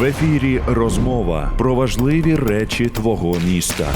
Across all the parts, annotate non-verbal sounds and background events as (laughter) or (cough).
В ефірі розмова про важливі речі твого міста.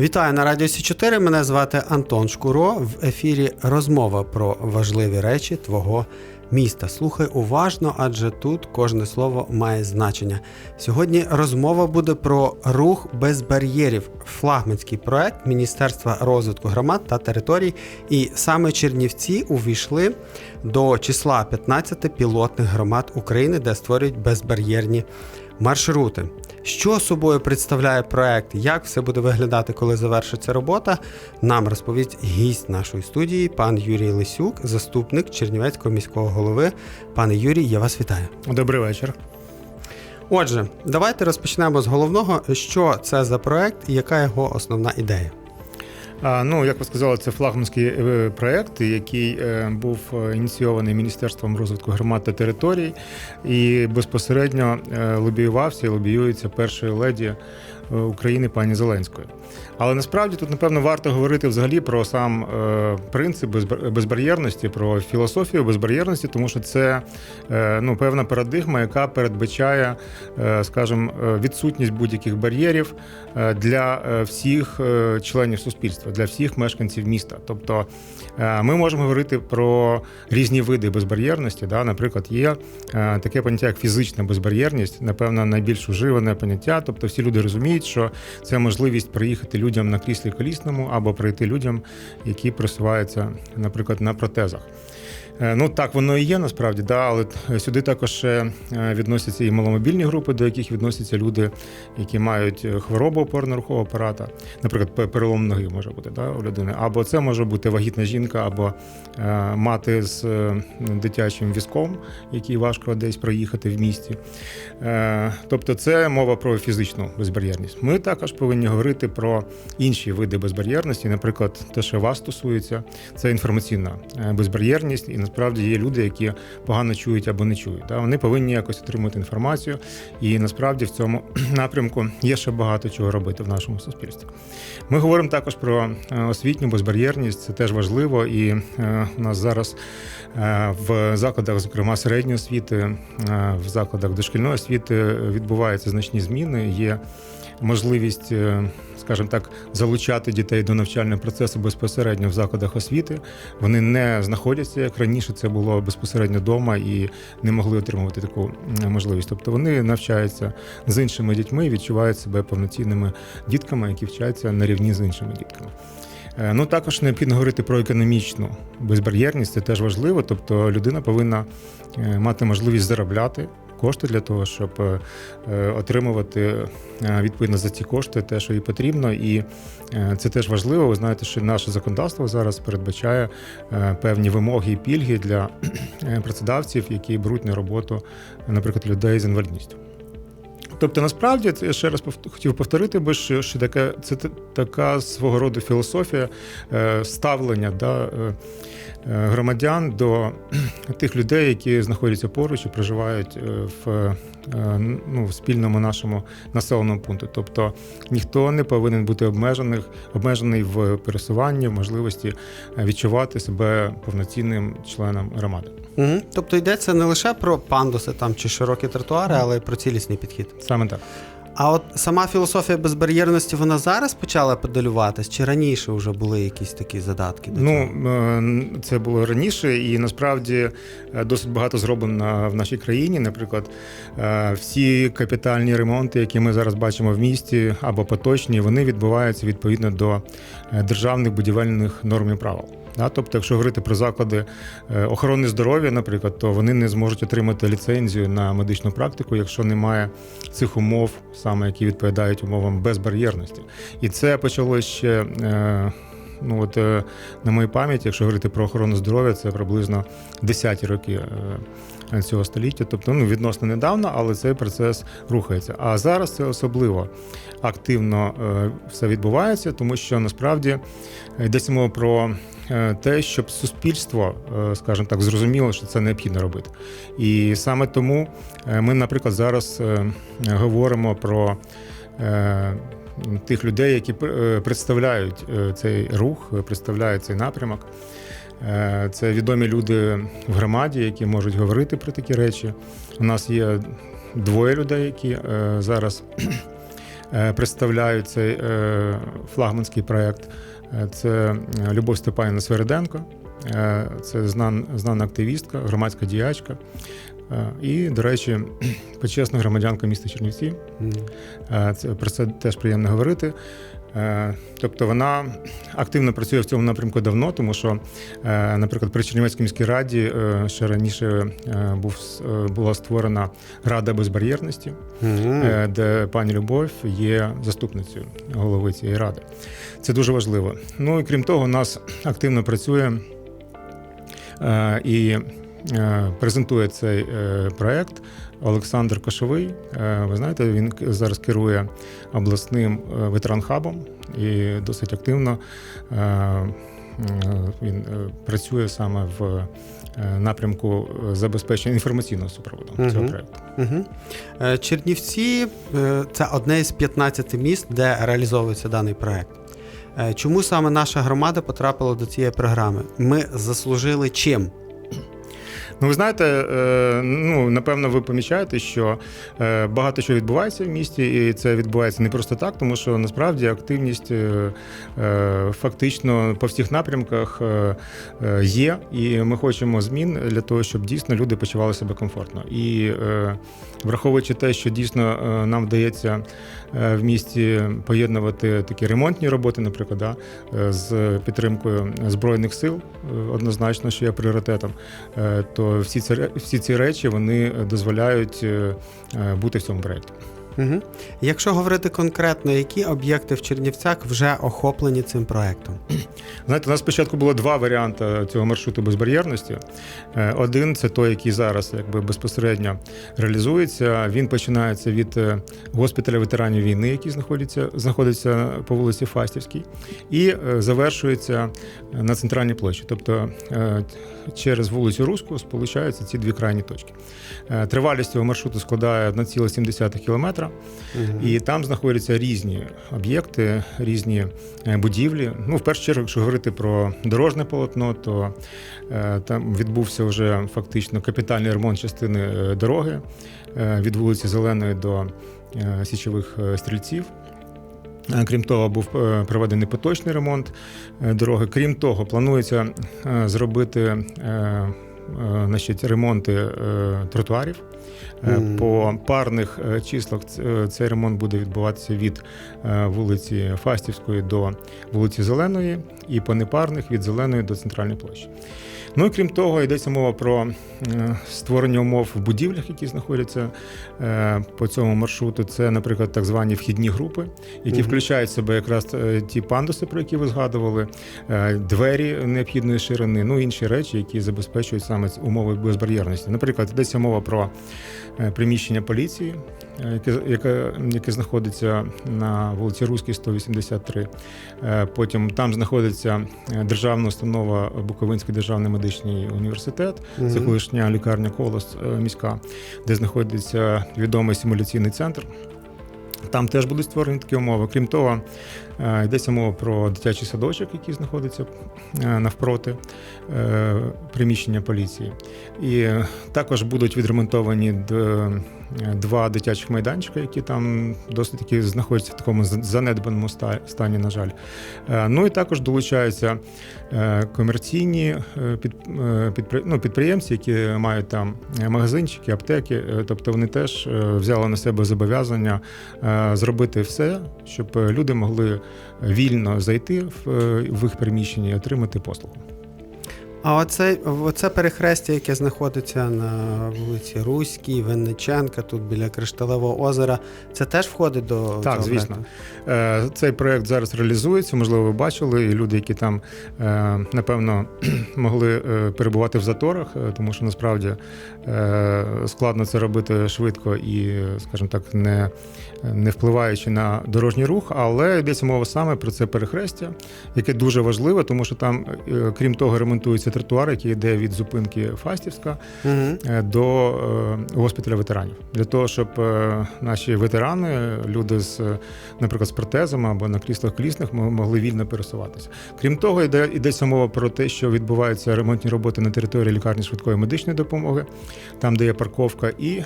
Вітаю на Радіо Сі 4 Мене звати Антон Шкуро. В ефірі розмова про важливі речі твого міста. Слухай уважно, адже тут кожне слово має значення. Сьогодні розмова буде про рух без бар'єрів, флагманський проект Міністерства розвитку громад та територій. І саме Чернівці увійшли до числа 15 пілотних громад України, де створюють безбар'єрні маршрути. Що собою представляє проект, як все буде виглядати, коли завершиться робота, нам розповість гість нашої студії, пан Юрій Лисюк, заступник Чернівецького міського голови. Пане Юрій, я вас вітаю. Добрий вечір. Отже, давайте розпочнемо з головного, що це за проект і яка його основна ідея. Ну, як ви сказали, це флагманський е, проект, який е, був е, ініційований Міністерством розвитку громад та територій, і безпосередньо лобіювався і лобіюється першою леді України пані Зеленської. Але насправді тут, напевно, варто говорити взагалі про сам е, принцип безбар- безбар'єрності, про філософію безбар'єрності, тому що це е, ну, певна парадигма, яка передбачає, е, скажімо, е, відсутність будь-яких бар'єрів е, для е, всіх е, членів суспільства, для всіх мешканців міста. Тобто е, ми можемо говорити про різні види безбар'єрності. Да? Наприклад, є е, таке поняття, як фізична безбар'єрність, напевно, найбільш уживане поняття. Тобто всі люди розуміють, що це можливість приїхати людям на кріслі колісному або прийти людям, які просуваються, наприклад, на протезах. Е, Ну так воно і є насправді, да, але сюди також е, відносяться і маломобільні групи, до яких відносяться люди, які мають е, хворобу опорно-рухового апарата, наприклад, перелом ноги може бути да, у людини, або це може бути вагітна жінка, або е, мати з е, дитячим візком, який важко десь проїхати в місті. Е, Тобто, це мова про фізичну безбар'єрність. Ми також повинні говорити про інші види безбар'єрності, наприклад, те, що вас стосується, це інформаційна е, безбар'єрність, і насправді є люди, які погано чують або не чують. Да? Вони повинні якось отримати інформацію, і насправді в цьому (clears throat) напрямку є ще багато чого робити в нашому суспільстві. Ми говоримо також про е, освітню безбар'єрність, це теж важливо, і е, у нас зараз е, в закладах, зокрема середньої освіти, в закладах дошкільної освіти відбуваються значні зміни. Є можливість, е, скажімо так, залучати дітей до навчального процесу безпосередньо в закладах освіти. Вони не знаходяться як раніше. Це було безпосередньо вдома і не могли отримувати таку можливість. Тобто вони навчаються з іншими дітьми, і відчувають себе повноцінними дітками, які вчаться на рівні з іншими дітками. Е, Ну також необхідно говорити про економічну безбар'єрність. Це теж важливо. Тобто людина повинна е, мати можливість заробляти кошти для того, щоб е, отримувати е, відповідно за ці кошти те, що їй потрібно. І е, це теж важливо. Ви знаєте, що наше законодавство зараз передбачає певні вимоги і пільги для працедавців, які беруть на роботу, наприклад, людей з інвалідністю. Тобто, насправді, я ще раз хотів повторити, би, що, що таке, це така свого роду філософія ставлення да, громадян до (clears throat) тих людей, які знаходяться поруч і проживають е, в, е, ну, в спільному нашому населеному пункті. Тобто ніхто не повинен бути обмежений, обмежений в пересуванні, в можливості е, відчувати себе повноцінним членом громади. Угу. Тобто йдеться не лише про пандуси там чи широкі тротуари, але й про цілісний підхід. Саме так. А от сама філософія безбар'єрності вона зараз почала педалюватись, чи раніше вже були якісь такі задатки? До Ну цього? е, це було раніше, і насправді е, досить багато зроблено в нашій країні. Наприклад, е, всі капітальні ремонти, які ми зараз бачимо в місті або поточні, вони відбуваються відповідно до державних будівельних норм і правил. Тобто, якщо говорити про заклади е, охорони здоров'я, наприклад, то вони не зможуть отримати ліцензію на медичну практику, якщо немає цих умов, саме які відповідають умовам безбар'єрності. І це почалося ще. е, Ну от е, на моїй пам'яті, якщо говорити про охорону здоров'я, це приблизно 10-ті роки цього століття. Тобто ну, відносно недавно, але цей процес рухається. А зараз це особливо активно е, все відбувається, тому що насправді йдеться мова про е, те, щоб суспільство, е, скажімо так, зрозуміло, що це необхідно робити. І саме тому ми, наприклад, зараз говоримо про. Тих людей, які представляють цей рух, представляють цей напрямок. Це відомі люди в громаді, які можуть говорити про такі речі. У нас є двоє людей, які зараз представляють цей е, флагманський проєкт. Е, Це е, Любов Степанівна Свериденко, е, це знан, знана активістка, громадська діячка. Е, І, до речі, (clears throat) почесна громадянка міста Чернівці. Е, Це про це теж приємно говорити. Е, Тобто вона активно працює в цьому напрямку давно, тому що, е, наприклад, при Чернівецькій міській раді е, ще раніше був була створена Рада безбар'єрності, е, де пані Любов є заступницею голови цієї ради. Це дуже важливо. Ну і крім того, у нас активно працює і презентує цей е, проект Олександр Кошовий. Е, Ви знаєте, він зараз керує обласним е, ветеранхабом і досить активно е, він е, працює саме в е, напрямку е, забезпечення інформаційного супроводу цього проекту. Е, Чернівці е, це одне із 15 міст, де реалізовується даний проект. Е, Чому саме наша громада потрапила до цієї програми? Ми заслужили чим? Ну, ви знаєте, е, ну напевно, ви помічаєте, що е, багато що відбувається в місті, і це відбувається не просто так, тому що насправді активність е, фактично по всіх напрямках є, і ми хочемо змін для того, щоб дійсно люди почували себе комфортно. І враховуючи те, що дійсно нам вдається в місті поєднувати такі ремонтні роботи, наприклад, да, е, з підтримкою збройних сил, е, однозначно, що є пріоритетом, е, то всі ці всі ці речі вони дозволяють е, е, бути в цьому проєкті. Угу. Якщо говорити конкретно, які об'єкти в Чернівцях вже охоплені цим проектом? Знаєте, у нас спочатку було два варіанти цього маршруту безбар'єрності. Е, Один це той, який зараз якби безпосередньо реалізується. Він починається від е, госпіталя ветеранів війни, який знаходиться, знаходиться по вулиці Фастівській, і е, завершується на центральній площі. Тобто через вулицю Руську сполучаються ці дві крайні точки. Тривалість цього маршруту складає 1,7 І там знаходяться різні об'єкти, різні е, будівлі. Ну, в першу чергу, якщо говорити про дорожне полотно, то е, там відбувся вже фактично капітальний ремонт частини е, дороги е, від вулиці Зеленої до е, січових е, стрільців. Крім того, був проведений поточний ремонт дороги. Крім того, планується зробити значить, ремонти е, тротуарів. Е, Мгм. По парних е, числах е, цей ремонт буде відбуватися від е, вулиці Фастівської до вулиці Зеленої, і по непарних від Зеленої до центральної площі. Ну і крім того, йдеться мова про е, створення умов в будівлях, які знаходяться е, по цьому маршруту. Це, наприклад, так звані вхідні групи, які Мгм. включають в себе якраз е, ті пандуси, про які ви згадували, двері необхідної ширини, ну і інші речі, які забезпечують саме умови безбар'єрності. Наприклад, йдеться мова про приміщення поліції, яке, яке, знаходиться на вулиці Руській, 183. Е, Потім там знаходиться державна установа Буковинський державний медичний університет. Це колишня лікарня Колос е, міська, де знаходиться відомий симуляційний центр. Там теж будуть створені такі умови. Крім того, йдеться мова про дитячий садочок, який знаходиться е, навпроти е, приміщення поліції. І е, також будуть відремонтовані е, два дитячих майданчика, які там досить таки знаходяться в такому занедбаному стані, на жаль. Е, Ну і також долучаються е, комерційні е, е, ну, підприємці, які мають там е, магазинчики, аптеки. Е, Тобто вони теж е, взяли на себе зобов'язання е, зробити все, щоб е, люди могли вільно зайти в, е, їх приміщення і отримати послугу. А оце, оце перехрестя, яке знаходиться на вулиці Руській, Винниченка, тут біля Кришталевого озера, це теж входить до Так, цього звісно. проекту? Е, Цей проект зараз реалізується. Можливо, ви бачили, і люди, які там е, напевно (clears throat) могли е, перебувати в заторах, тому що насправді складно це робити швидко і, скажімо так, не, не впливаючи на дорожній рух. Але йдеться мова саме про це перехрестя, яке дуже важливе, тому що там, крім того, ремонтуються це тротуар, який йде від зупинки Фастівська Угу. до е, госпіталя ветеранів. Для того, щоб е, наші ветерани, люди з, наприклад, з протезами або на кріслах колісних могли вільно пересуватися. Крім того, йде йдеться мова про те, що відбуваються ремонтні роботи на території лікарні швидкої медичної допомоги, там, де є парковка, і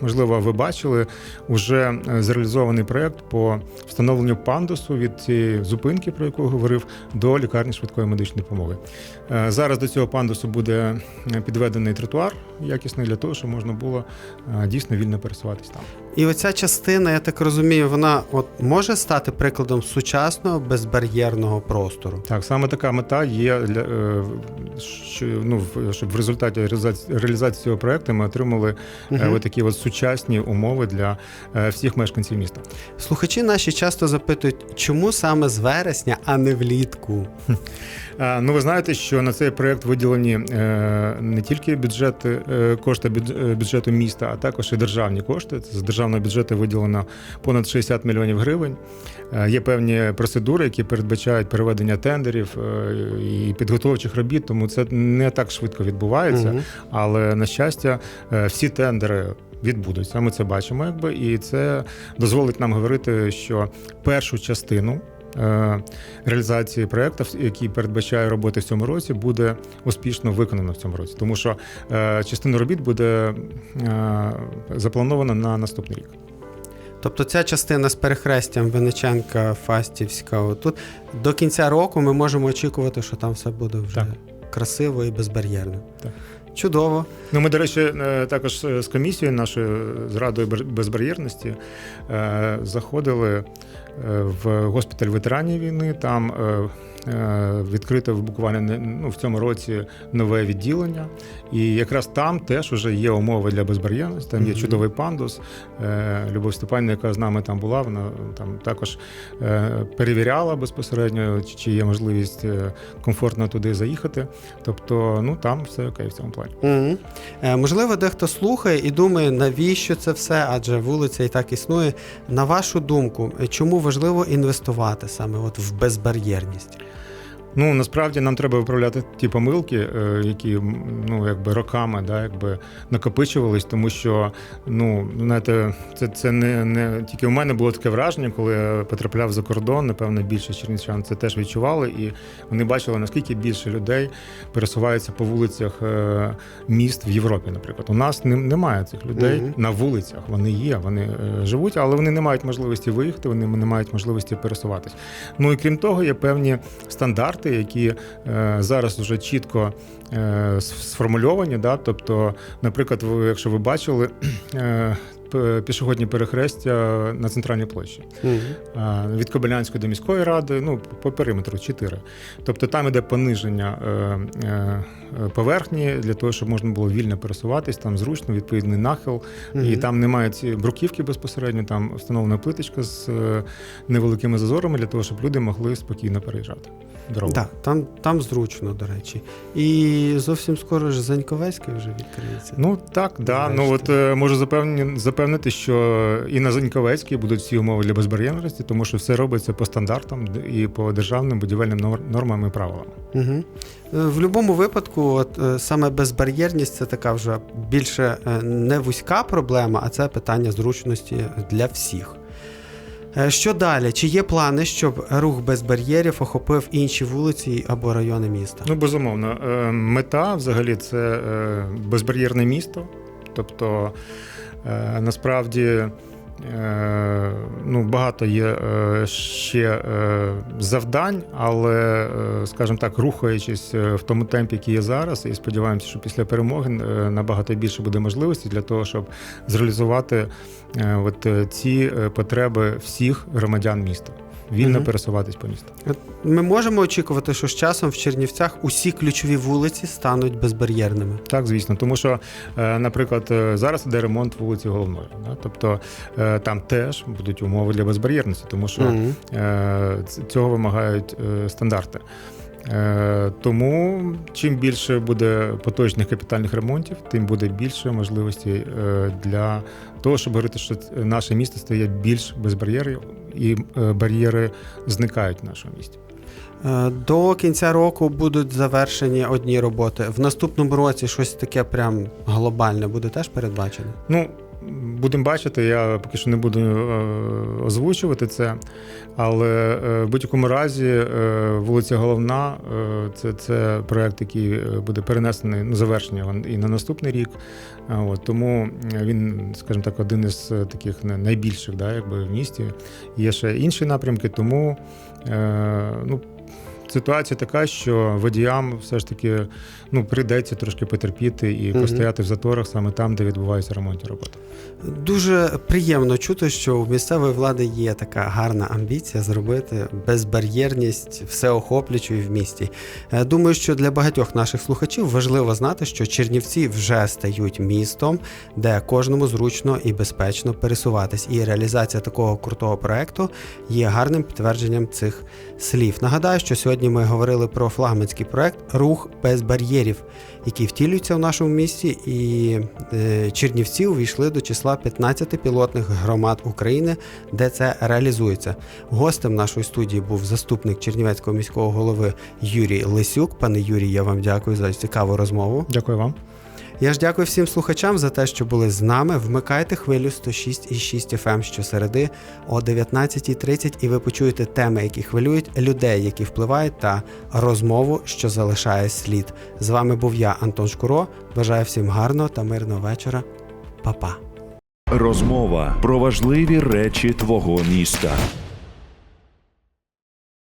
можливо, ви бачили вже зреалізований проект по встановленню пандусу від цієї зупинки, про яку говорив, до лікарні швидкої медичної допомоги. Е, Зараз до цього пандусу буде е, підведений тротуар якісний для того, щоб можна було е, дійсно вільно пересуватись там. І оця частина, я так розумію, вона от може стати прикладом сучасного безбар'єрного простору. Так, саме така мета є для е, що, ну, щоб в результаті реалізації, реалізації цього проекту ми отримали е, такі от сучасні умови для всіх мешканців міста. Слухачі наші часто запитують, чому саме з вересня, а не влітку. Ну, ви знаєте, що на цей проект виділені е, не тільки бюджети, е, кошти е, бюджету міста, а також і державні кошти. З державного бюджету виділено понад 60 мільйонів гривень. Є певні процедури, які передбачають переведення тендерів і підготовчих робіт, тому це не так швидко відбувається. Мгм. Але на щастя, всі тендери відбудуться. Ми це бачимо, якби, і це дозволить нам говорити, що першу частину. Е, Реалізації проєктів, який передбачає роботи в цьому році, буде успішно виконано в цьому році, тому що е, частина робіт буде е, запланована на наступний рік. Тобто ця частина з перехрестям Вениченка, Фастівська, отут до кінця року ми можемо очікувати, що там все буде вже Так. красиво і безбар'єрно. Так. Чудово. Ну, ми, до речі, також з комісією нашою з радою безбар'єрності заходили в госпіталь ветеранів війни. Там е, е, відкрито буквально ну, в цьому році нове відділення. І якраз там теж вже є умови для безбар'єрності. Там є чудовий пандус. Е, Любов Степанівна, яка з нами там була, вона там також перевіряла безпосередньо, чи- є можливість комфортно туди заїхати. Тобто, ну там все окей в цьому плані. Угу. Можливо, дехто слухає і думає, навіщо це все, адже вулиця і так існує. На вашу думку, чому важливо інвестувати саме от в безбар'єрність? Ну насправді нам треба виправляти ті помилки, е, які ну якби роками да, якби накопичувались, тому що ну знаєте, це, це не, не тільки у мене було таке враження, коли я потрапляв за кордон. Напевно, більше чернівчан це теж відчували, і вони бачили наскільки більше людей пересуваються по вулицях е, міст в Європі. Наприклад, у нас немає цих людей Мгм. на вулицях. Вони є, вони е, живуть, але вони не мають можливості виїхати, вони не мають можливості пересуватись. Ну і крім того, є певні стандарти, які е, зараз вже чітко е, сформульовані. Да? Тобто, наприклад, ви, якщо ви бачили (clears throat) е, пішохідні перехрестя на центральній площі. А, Від Кобилянської до міської ради, ну по периметру 4. Тобто там іде пониження поверхні для того, щоб можна було вільно пересуватись, там зручно, відповідний нахил, і там немає ці бруківки безпосередньо, там встановлена плиточка з невеликими зазорами для того, щоб люди могли спокійно переїжджати. Дорогу. Так, там, там зручно, до речі. І зовсім скоро ж Заньковецький вже відкриється. Ну так, да. Ну от е, можу запевнені, запевнити, що і на Заньковецькій будуть всі умови для безбар'єрності, тому що все робиться по стандартам і по державним будівельним нормам і правилам. Угу. В будь-якому випадку, от е, саме безбар'єрність це така вже більше не вузька проблема, а це питання зручності для всіх. Е, Що далі? Чи є плани, щоб рух без бар'єрів охопив інші вулиці або райони міста? Ну, безумовно, Е, мета взагалі це е, безбар'єрне місто. Тобто, насправді. Е, Ну, багато є е, ще е, завдань, але, скажімо так, рухаючись в тому темпі, який є зараз, і сподіваємося, що після перемоги набагато більше буде можливості для того, щоб зреалізувати от ці потреби всіх громадян міста, вільно угу. пересуватись по місту. Ми можемо очікувати, що з часом в Чернівцях усі ключові вулиці стануть безбар'єрними. Так, звісно, тому що, е, наприклад, е, зараз іде ремонт вулиці головної. Да? Тобто е, там теж будуть умови для безбар'єрності, тому що е, цього вимагають стандарти. Е, Тому чим більше буде поточних капітальних ремонтів, тим буде більше можливості е, для того, щоб говорити, що наше місто стає більш безбар'єрів і е, бар'єри зникають в нашому місті. До кінця року будуть завершені одні роботи. В наступному році щось таке прям глобальне буде теж передбачено. Ну, будемо бачити, я поки що не буду е, озвучувати це. Але е, в будь-якому разі е, вулиця Головна це, це проект, який буде перенесений ну, завершення і на наступний рік. От, тому він, скажімо так, один із таких найбільших да, якби, в місті. Є ще інші напрямки, тому ну, ситуація така, що водіям все ж таки ну, прийдеться трошки потерпіти і Мгм. постояти в заторах саме там, де відбуваються ремонтні роботи. Дуже приємно чути, що у місцевої влади є така гарна амбіція зробити безбар'єрність всеохоплюючою в місті. Е, Думаю, що для багатьох наших слухачів важливо знати, що Чернівці вже стають містом, де кожному зручно і безпечно пересуватись. І реалізація такого крутого проекту є гарним підтвердженням цих слів. Нагадаю, що сьогодні ми говорили про флагманський проект Рух без бар'єрів, який втілюється в нашому місті, і е, Чернівці увійшли до числа 15 пілотних громад України, де це реалізується. Гостем нашої студії був заступник Чернівецького міського голови Юрій Лисюк. Пане Юрій, я вам дякую за цікаву розмову. Дякую вам. Я ж дякую всім слухачам за те, що були з нами. Вмикайте хвилю 106,6 FM щосереди о 19.30 і ви почуєте теми, які хвилюють, людей, які впливають, та розмову, що залишає слід. З вами був я, Антон Шкуро. Бажаю всім гарного та мирного вечора. Па-па. Розмова про важливі речі твого міста.